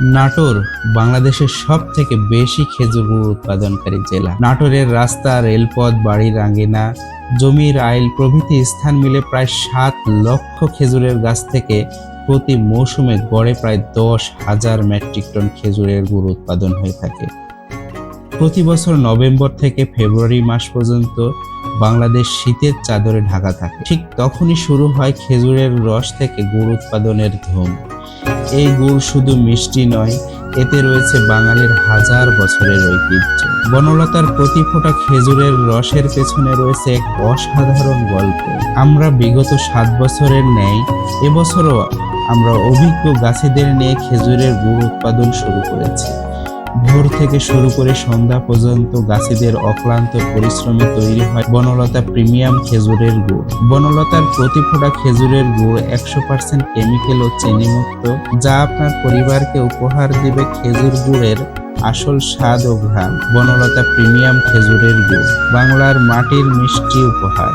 নাটোর বাংলাদেশের সব থেকে বেশি খেজুর গুড় উৎপাদনকারী জেলা। নাটোরের রাস্তা, রেলপথ, বাড়ির আঙ্গিনা জমির আইল প্রভৃতি স্থান মিলে প্রায় সাত লক্ষ খেজুরের গাছ থেকে প্রতি মৌসুমে গড়ে প্রায় দশ হাজার মেট্রিক টন খেজুরের গুড় উৎপাদন হয়ে থাকে। প্রতি বছর নভেম্বর থেকে ফেব্রুয়ারি মাস পর্যন্ত বাংলাদেশ শীতের চাদরে ঢাকা থাকে। ঠিক তখনই শুরু হয় খেজুরের রস থেকে গুড় উৎপাদনের ধুম। এই গুড় শুধু মিষ্টি নয়, এতে রয়েছে বাঙালির হাজার বছরের ঐতিহ্য। বনলতার প্রতি ফোঁটা খেজুরের রসের পেছনে রয়েছে এক অসাধারণ গল্প। আমরা বিগত সাত বছরের ন্যায়, এবছরও আমরা অভিজ্ঞ গাছেদের নিয়ে খেজুরের গুড় উৎপাদন শুরু করেছি। ভোর থেকে শুরু করে সন্ধ্যা পর্যন্ত গাছিদের অক্লান্ত পরিশ্রমে তৈরি হয় বনলতা প্রিমিয়াম খেজুরের গুড়। বনলতার প্রতি ফোঁটা খেজুরের গুড় একশো পার্সেন্ট কেমিক্যাল ও চিনিমুক্ত, যা আপনার পরিবারকে উপহার দিবে খেজুর গুড়ের আসল স্বাদ ও ঘ্রাণ। বনলতা প্রিমিয়াম খেজুরের গুড়, বাংলার মাটির মিষ্টি উপহার।